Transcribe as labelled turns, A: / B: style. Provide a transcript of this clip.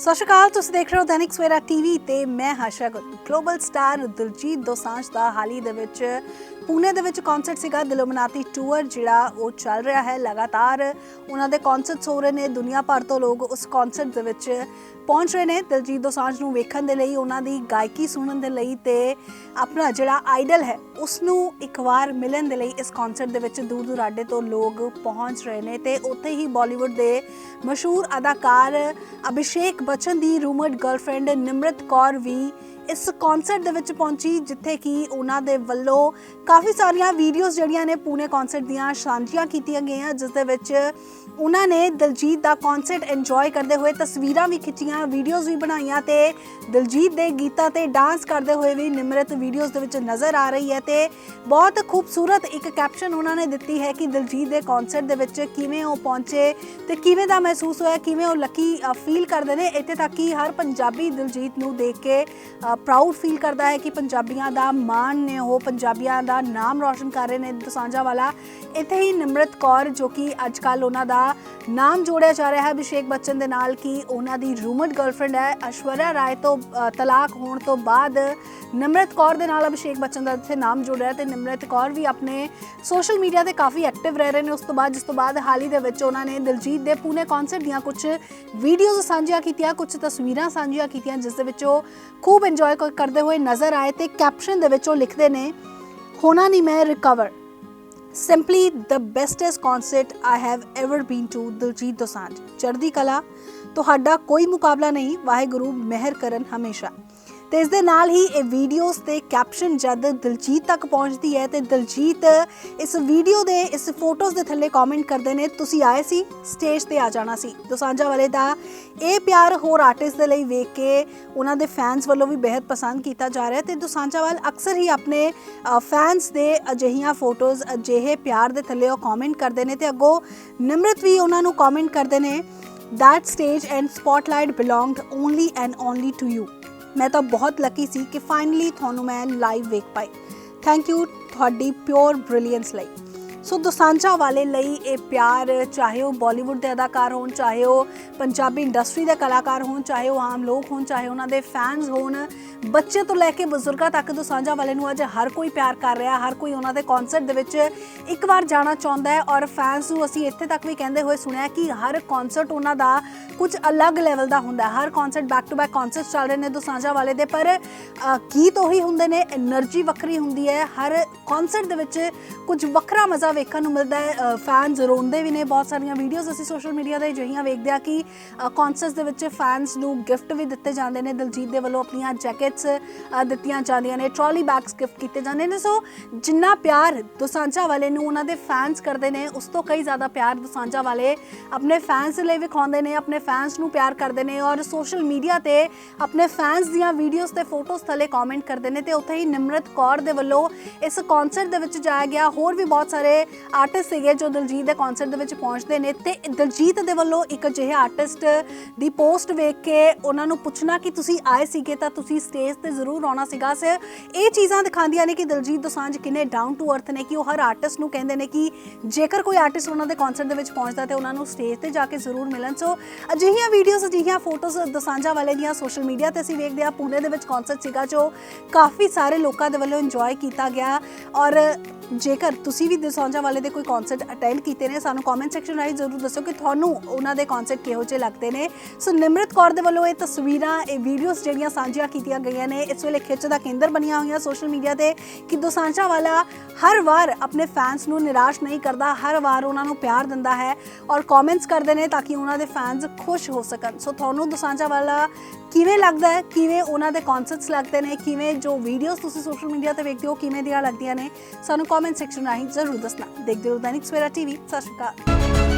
A: ਸਤਿ ਸ਼੍ਰੀ ਅਕਾਲ, ਤੁਸੀਂ ਦੇਖ ਰਹੇ ਹੋ ਦੈਨਿਕ ਸਵੇਰਾ ਟੀਵੀ ਤੇ ਮੈਂ ਹਰਸ਼ਾ ਗਲੋਬਲ ਸਟਾਰ ਦਿਲਜੀਤ ਦੋਸਾਂਝ ਦਾ ਹਾਲ ਹੀ ਦੇ ਵਿੱਚ ਪੂਨੇ ਦੇ ਵਿੱਚ ਕਨਸਰਟ ਸੀਗਾ ਦਿਲੋਮਨਾਤੀ ਟੂਰ ਜਿਹੜਾ ਉਹ ਚੱਲ ਰਿਹਾ ਹੈ ਲਗਾਤਾਰ। ਉਹਨਾਂ ਦੇ ਕਨਸਰਟਸ ਹੋ ਰਹੇ ਨੇ, ਦੁਨੀਆ ਭਰ ਤੋਂ ਲੋਕ ਉਸ ਕਨਸਰਟ ਦੇ ਵਿੱਚ ਪਹੁੰਚ ਰਹੇ ਨੇ। ਦਿਲਜੀਤ ਦੋਸਾਂਝ ਨੂੰ ਵੇਖਣ ਦੇ ਲਈ, ਉਹਨਾਂ ਦੀ ਗਾਇਕੀ ਸੁਣਨ ਦੇ ਲਈ ਤੇ ਆਪਣਾ ਜਿਹੜਾ ਆਈਡਲ ਹੈ ਉਸ ਨੂੰ ਇੱਕ ਵਾਰ ਮਿਲਣ ਦੇ ਲਈ ਇਸ ਕਨਸਰਟ ਦੇ ਵਿੱਚ ਦੂਰ ਦੁਰਾਡੇ ਤੋਂ ਲੋਕ ਪਹੁੰਚ ਰਹੇ ਨੇ ਤੇ ਉੱਥੇ ਹੀ ਬਾਲੀਵੁੱਡ ਦੇ ਮਸ਼ਹੂਰ ਅਦਾਕਾਰ ਅਭਿਸ਼ੇਕ ਬੱਚਨ ਦੀ ਰੂਮਰਡ ਗਰਲਫ੍ਰੈਂਡ ਨਿਮਰਤ ਕੌਰ ਵੀ ਇਸ ਕਨਸਰਟ ਦੇ ਵਿੱਚ ਪਹੁੰਚੀ, ਜਿੱਥੇ ਕਿ ਉਹਨਾਂ ਦੇ ਵੱਲੋਂ ਕਾਫੀ ਸਾਰੀਆਂ ਵੀਡੀਓਜ਼ ਜਿਹੜੀਆਂ ਨੇ ਪੂਨੇ ਕਨਸਰਟ ਦੀਆਂ ਸਾਂਝੀਆਂ ਕੀਤੀਆਂ ਗਈਆਂ, ਜਿਸ ਦੇ ਵਿੱਚ ਉਹਨਾਂ ਨੇ ਦਿਲਜੀਤ ਦਾ ਕਨਸਰਟ ਇੰਜੋਏ ਕਰਦੇ ਹੋਏ ਤਸਵੀਰਾਂ ਵੀ ਖਿੱਚੀਆਂ ਵੀਡੀਓਜ਼ ਵੀ ਬਣਾਈਆਂ ਤੇ ਦਿਲਜੀਤ ਦੇ ਗੀਤਾਂ ਤੇ ਡਾਂਸ ਕਰਦੇ ਹੋਏ ਵੀ ਨਿਮਰਤ ਵੀਡੀਓਜ਼ ਦੇ ਵਿੱਚ ਨਜ਼ਰ ਆ ਰਹੀ ਹੈ ਤੇ ਬਹੁਤ ਖੂਬਸੂਰਤ ਇੱਕ ਕੈਪਸ਼ਨ ਉਹਨਾਂ ਨੇ ਦਿੱਤੀ ਹੈ ਕਿ ਦਿਲਜੀਤ ਦੇ ਕਨਸਰਟ ਦੇ ਵਿੱਚ ਕਿਵੇਂ ਉਹ ਪਹੁੰਚੇ ਤੇ ਕਿਵੇਂ ਦਾ ਮਹਿਸੂਸ ਹੋਇਆ, ਕਿਵੇਂ ਉਹ ਲੱਕੀ ਫੀਲ ਕਰਦੇ ਨੇ, ਇੱਥੇ ਤੱਕ ਕਿ ਹਰ ਪੰਜਾਬੀ ਦਿਲਜੀਤ ਨੂੰ ਦੇਖ ਕੇ ਪ੍ਰਾਊਡ ਫੀਲ ਕਰਦਾ ਹੈ ਕਿ ਪੰਜਾਬੀਆਂ ਦਾ ਮਾਣ ਨੇ ਉਹ ਪੰਜਾਬੀਆਂ ਦਾ ਨਾਮ ਰੌਸ਼ਨ ਕਰ ਰਹੇ ਨੇ ਦਸਾਂਜਾ ਵਾਲਾ। ਇੱਥੇ ਹੀ ਨਿਮਰਤ ਕੌਰ ਜੋ ਕਿ ਅੱਜ ਕੱਲ ਉਹਨਾਂ ਦਾ ਨਾਮ ਜੋੜਿਆ ਜਾ ਰਿਹਾ ਹੈ ਅਭਿਸ਼ੇਕ ਬੱਚਨ ਦੇ ਨਾਲ ਕਿ ਉਹਨਾਂ ਦੀ ਰੂਮਡ ਗਰਲਫ੍ਰੈਂਡ ਹੈ ਅਸ਼ਵਰਿਆ ਰਾਏ ਤੋਂ ਤਲਾਕ ਹੋਣ ਤੋਂ ਬਾਅਦ ਨਿਮਰਤ ਕੌਰ ਦੇ ਨਾਲ ਅਭਿਸ਼ੇਕ ਬੱਚਨ ਦਾ ਇੱਥੇ ਨਾਮ ਜੁੜ ਰਿਹਾ ਤੇ ਨਿਮਰਤ ਕੌਰ ਵੀ ਆਪਣੇ ਸੋਸ਼ਲ ਮੀਡੀਆ ਤੇ ਕਾਫੀ ਐਕਟਿਵ ਰਹਿ ਰਹੇ ਨੇ। ਉਸ ਤੋਂ ਬਾਅਦ, ਜਿਸ ਤੋਂ ਬਾਅਦ ਹਾਲ ਹੀ ਦੇ ਵਿੱਚ ਉਹਨਾਂ ਨੇ ਦਿਲਜੀਤ ਦੇ ਪੂਨੇ ਕਨਸਰਟ ਦੀਆਂ ਕੁਝ ਵੀਡੀਓਜ਼ ਸਾਂਝੀਆਂ ਕੀਤੀਆਂ ਕੁਝ ਤਸਵੀਰਾਂ ਸਾਂਝੀਆਂ ਕੀਤੀਆਂ, ਜਿਸ ਦੇ ਵਿੱਚ ਉਹ ਖੂਬ ਇੰਜੋਏ ਕਰਦੇ ਹੋਏ ਨਜ਼ਰ ਆਏ ਤੇ ਕੈਪਸ਼ਨ ਦੇ ਵਿੱਚ ਉਹ ਲਿਖਦੇ ਨੇ, ਹੋਣਾ ਨਹੀਂ ਮੈਂ recover simply the bestest concert I have ever been to Diljit Dosanjh. ਚੜ੍ਹਦੀ ਕਲਾ, ਤੁਹਾਡਾ ਕੋਈ ਮੁਕਾਬਲਾ ਨਹੀਂ, ਵਾਹਿਗੁਰੂ, ਮਿਹਰ ਕਰਨ ਹਮੇਸ਼ਾ। ਤੇ ਇਸ ਦੇ ਨਾਲ ਹੀ ਇਹ ਵੀਡੀਓਜ਼ ਤੇ ਕੈਪਸ਼ਨ ਜਦ ਦਿਲਜੀਤ ਤੱਕ ਪਹੁੰਚਦੀ ਹੈ ਤੇ ਦਿਲਜੀਤ ਇਸ ਵੀਡੀਓ ਦੇ, ਇਸ ਫੋਟੋਜ਼ ਦੇ ਥੱਲੇ ਕਮੈਂਟ ਕਰਦੇ ਨੇ, ਤੁਸੀਂ ਆਏ ਸੀ ਸਟੇਜ ਤੇ ਆ ਜਾਣਾ ਸੀ। ਦੋਸਾਂਝਾ ਵਾਲੇ ਦਾ ਇਹ ਪਿਆਰ ਹੋਰ ਆਰਟਿਸਟ ਦੇ ਲਈ ਵੇਖ ਕੇ ਉਹਨਾਂ ਦੇ ਫੈਨਸ ਵੱਲੋਂ ਵੀ ਬੇहद ਪਸੰਦ ਕੀਤਾ ਜਾ ਰਿਹਾ ਤੇ ਦੋਸਾਂਝਾ ਵਾਲ ਅਕਸਰ ਹੀ ਆਪਣੇ ਫੈਨਸ ਦੇ ਅਜਿਹੀਆਂ ਫੋਟੋਜ਼ ਅਜਿਹੇ ਪਿਆਰ ਦੇ ਥੱਲੇ ਉਹ ਕਮੈਂਟ ਕਰਦੇ ਨੇ ਤੇ ਅੱਗੋਂ ਨਿਮਰਤ ਵੀ ਉਹਨਾਂ ਨੂੰ ਕਮੈਂਟ ਕਰਦੇ ਨੇ, that stage and spotlight belonged only and only to you. ਮੈਂ ਤਾਂ ਬਹੁਤ ਲੱਕੀ ਸੀ ਕਿ ਫਾਈਨਲੀ ਤੁਹਾਨੂੰ ਮੈਂ ਲਾਈਵ ਵੇਖ ਪਾਈ। ਥੈਂਕ ਯੂ ਤੁਹਾਡੀ ਪਿਓਰ ਬ੍ਰਿਲੀਅੰਸ ਲਈ। ਸੋ ਦੋਸਾਂਝਾ ਵਾਲੇ ਲਈ ਇਹ ਪਿਆਰ, ਚਾਹੇ ਉਹ ਬਾਲੀਵੁੱਡ ਦੇ ਅਦਾਕਾਰ ਹੋਣ, ਚਾਹੇ ਉਹ ਪੰਜਾਬੀ ਇੰਡਸਟਰੀ ਦੇ ਕਲਾਕਾਰ ਹੋਣ, ਚਾਹੇ ਉਹ ਆਮ ਲੋਕ ਹੋਣ, ਚਾਹੇ ਉਹਨਾਂ ਦੇ ਫੈਨਸ ਹੋਣ, ਬੱਚੇ ਤੋਂ ਲੈ ਕੇ ਬਜ਼ੁਰਗਾਂ ਤੱਕ ਦੋਸਾਂਝਾ ਵਾਲੇ ਨੂੰ ਅੱਜ ਹਰ ਕੋਈ ਪਿਆਰ ਕਰ ਰਿਹਾ, ਹਰ ਕੋਈ ਉਹਨਾਂ ਦੇ ਕਨਸਰਟ ਦੇ ਵਿੱਚ ਇੱਕ ਵਾਰ ਜਾਣਾ ਚਾਹੁੰਦਾ ਹੈ ਔਰ ਫੈਨਸ ਨੂੰ ਅਸੀਂ ਇੱਥੇ ਤੱਕ ਵੀ ਕਹਿੰਦੇ ਹੋਏ ਸੁਣਿਆ ਕਿ ਹਰ ਕਨਸਰਟ ਉਹਨਾਂ ਦਾ ਕੁਝ ਅਲੱਗ ਲੈਵਲ ਦਾ ਹੁੰਦਾ ਹੈ। ਹਰ concert back to back concert ਚੱਲ ਰਹੇ ਨੇ ਦੋਸਾਂਝਾ ਵਾਲੇ ਦੇ, ਪਰ ਗੀਤ ਉਹੀ ਹੁੰਦੇ ਨੇ એનર્ਜੀ ਵੱਖਰੀ ਹੁੰਦੀ ਹੈ। ਹਰ ਕਨਸਰਟ ਦੇ ਵਿੱਚ ਕੁਝ ਵੱਖਰਾ ਮਜ਼ਾ ਵੇਖਣ ਨੂੰ ਮਿਲਦਾ ਹੈ। ਫੈਨਸ ਰੋਂਦੇ ਵੀ ਨੇ। ਬਹੁਤ ਸਾਰੀਆਂ ਵੀਡੀਓਜ਼ ਅਸੀਂ ਸੋਸ਼ਲ ਮੀਡੀਆ ਤੇ ਜਹੀਆਂ ਵੇਖਦੇ ਆ ਕਿ ਕਨਸਰਟਸ ਦੇ ਵਿੱਚ ਫੈਨਸ ਨੂੰ ਗਿਫਟ ਵੀ ਦਿੱਤੇ ਜਾਂਦੇ ਨੇ। ਦਿਲਜੀਤ ਦੇ ਵੱਲੋਂ ਆਪਣੀਆਂ ਜੈਕਟਸ ਦਿੱਤੀਆਂ ਜਾਂਦੀਆਂ ਨੇ। ਟਰਾਲੀ ਬੈਗਸ ਗਿਫਟ ਕੀਤੇ ਜਾਂਦੇ ਨੇ। ਸੋ ਜਿੰਨਾ ਪਿਆਰ ਦੋਸਾਂਝਾ ਵਾਲੇ ਨੂੰ ਉਹਨਾਂ ਦੇ ਫੈਨਸ ਕਰਦੇ ਨੇ, ਉਸ ਤੋਂ ਕਈ ਜ਼ਿਆਦਾ ਪਿਆਰ ਦੋਸਾਂਝਾ ਵਾਲੇ ਆਪਣੇ ਫੈਨਸ ਲਈ ਵਿਖਾਉਂਦੇ ਨੇ, ਆਪਣੇ ਫੈਨਸ ਨੂੰ ਪਿਆਰ ਕਰਦੇ ਨੇ ਔਰ ਸੋਸ਼ਲ ਮੀਡੀਆ ਤੇ ਆਪਣੇ ਫੈਨਸ ਦੀਆਂ ਵੀਡੀਓਜ਼ ਤੇ ਫੋਟੋਜ਼ ਥੱਲੇ ਕਮੈਂਟ ਕਰਦੇ ਨੇ ਤੇ ਉੱਥੇ ਹੀ ਨਿਮਰਤ ਕੌਰ ਦੇ ਵੱਲੋਂ ਇਸ ਕਨਸਰਟ ਦੇ ਵਿੱਚ ਜਾਇਆ ਗਿਆ। ਹੋਰ ਵੀ ਬਹੁਤ ਸਾਰੇ ਆਰਟਿਸਟ ਸੀਗੇ ਜੋ ਦਿਲਜੀਤ ਦੇ ਕਨਸਰਟ ਦੇ ਵਿੱਚ ਪਹੁੰਚਦੇ ਨੇ ਤੇ ਦਿਲਜੀਤ ਦੇ ਵੱਲੋਂ ਇੱਕ ਅਜਿਹੇ ਆਰਟਿਸਟ ਦੀ ਪੋਸਟ ਵੇਖ ਕੇ ਉਹਨਾਂ ਨੂੰ ਪੁੱਛਣਾ ਕਿ ਤੁਸੀਂ ਆਏ ਸੀਗੇ ਤਾਂ ਤੁਸੀਂ ਸਟੇਜ ਤੇ ਜ਼ਰੂਰ ਆਉਣਾ ਸੀਗਾ। ਸੇ ਇਹ ਚੀਜ਼ਾਂ ਦਿਖਾਉਂਦੀਆਂ ਨੇ ਕਿ ਦਿਲਜੀਤ ਦੋਸਾਂਝ ਕਿੰਨੇ ਡਾਊਨ ਟੂ ਅਰਥ ਨੇ ਕਿ ਉਹ ਹਰ ਆਰਟਿਸਟ ਨੂੰ ਕਹਿੰਦੇ ਨੇ ਕਿ ਜੇਕਰ ਕੋਈ ਆਰਟਿਸਟ ਉਹਨਾਂ ਦੇ ਕਨਸਰਟ ਦੇ ਵਿੱਚ ਪਹੁੰਚਦਾ ਤੇ ਉਹਨਾਂ ਨੂੰ ਸਟੇਜ ਤੇ ਜਾ ਕੇ ਜ਼ਰੂਰ ਮਿਲਣ। ਸੋ, ਅਜਿਹੀਆਂ ਵੀਡੀਓਜ਼ ਅਜਿਹੀਆਂ ਫੋਟੋਜ਼ ਦਸਾਂਝਾ ਵਾਲੇ ਦੀਆਂ ਸੋਸ਼ਲ ਮੀਡੀਆ ਤੇ ਅਸੀਂ ਵੇਖਦੇ ਆ ਪੁਣੇ ਦੇ ਵਿੱਚ ਕਨਸਰਟ ਸੀਗਾ ਜੋ ਕਾਫੀ ਸਾਰੇ ਲੋਕਾਂ ਦੇ ਵੱਲੋਂ ਇੰਜੋਏ ਕੀਤਾ ਗਿਆ ਔਰ ਜੇਕਰ ਤੁਸੀਂ ਵੀ ਦਸਾਂਝਾ ਵਾਲੇ ਦੇ ਕੋਈ ਕਨਸਰਟ ਅਟੈਂਡ ਕੀਤੇ ਨੇ, ਸਾਨੂੰ ਕਮੈਂਟ ਸੈਕਸ਼ਨ ਰਾਹੀਂ ਜ਼ਰੂਰ ਦੱਸੋ ਕਿ ਤੁਹਾਨੂੰ ਉਹਨਾਂ ਦੇ ਕਨਸਰਟ ਕਿਹੋ ਜਿਹੇ ਲੱਗਦੇ ਨੇ। ਸੋ ਨਿਮਰਤ ਕੌਰ ਦੇ ਵੱਲੋਂ ਇਹ ਤਸਵੀਰਾਂ, ਇਹ ਵੀਡੀਓਜ਼ ਜਿਹੜੀਆਂ ਸਾਂਝੀਆਂ ਕੀਤੀਆਂ ਗਈਆਂ ਨੇ, ਇਸ ਵੇਲੇ ਖਿੱਚ ਦਾ ਕੇਂਦਰ ਬਣੀਆਂ ਹੋਈਆਂ ਸੋਸ਼ਲ ਮੀਡੀਆ ਤੇ ਕਿ ਦੋਸਾਂਝਾ ਵਾਲਾ ਹਰ ਵਾਰ ਆਪਣੇ ਫੈਨਸ ਨੂੰ ਨਿਰਾਸ਼ ਨਹੀਂ ਕਰਦਾ, ਹਰ ਵਾਰ ਉਹਨਾਂ ਨੂੰ ਪਿਆਰ ਦਿੰਦਾ ਹੈ ਔਰ ਕਮੈਂਟਸ ਕਰਦੇ ਨੇ ਤਾਂ ਕਿ ਉਹਨਾਂ ਦੇ ਫੈਨਸ ਖੁਸ਼ ਹੋ ਸਕਣ। ਸੋ ਤੁਹਾਨੂੰ ਦੋਸਾਂਝਾ ਵਾਲਾ ਕਿਵੇਂ ਲੱਗਦਾ ਹੈ, ਕਿਵੇਂ ਉਹਨਾਂ ਦੇ ਕਨਸਰਟਸ ਲੱਗਦੇ ਨੇ, ਕਿਵੇਂ ਜੋ ਵੀਡੀਓਜ਼ ਤੁਸੀਂ ਸੋਸ਼ਲ ਮੀਡੀਆ ਤੇ ਵੇਖਦੇ ਹੋ, ਕਿਵੇਂ ਦੀਆਂ ਲੱਗਦੀਆਂ ਨੇ, ਸਾਨੂੰ ਕਮੈਂਟ ਸੈਕਸ਼ਨ ਰਾਹੀਂ ਜ਼ਰੂਰ ਦੱਸਣਾ ਦੇਖਦੇ ਰਹੋ ਦੈਨਿਕ ਸਵੇਰਾ ਟੀਵੀ ਸਤਿ ਸ਼੍ਰੀ ਅਕਾਲ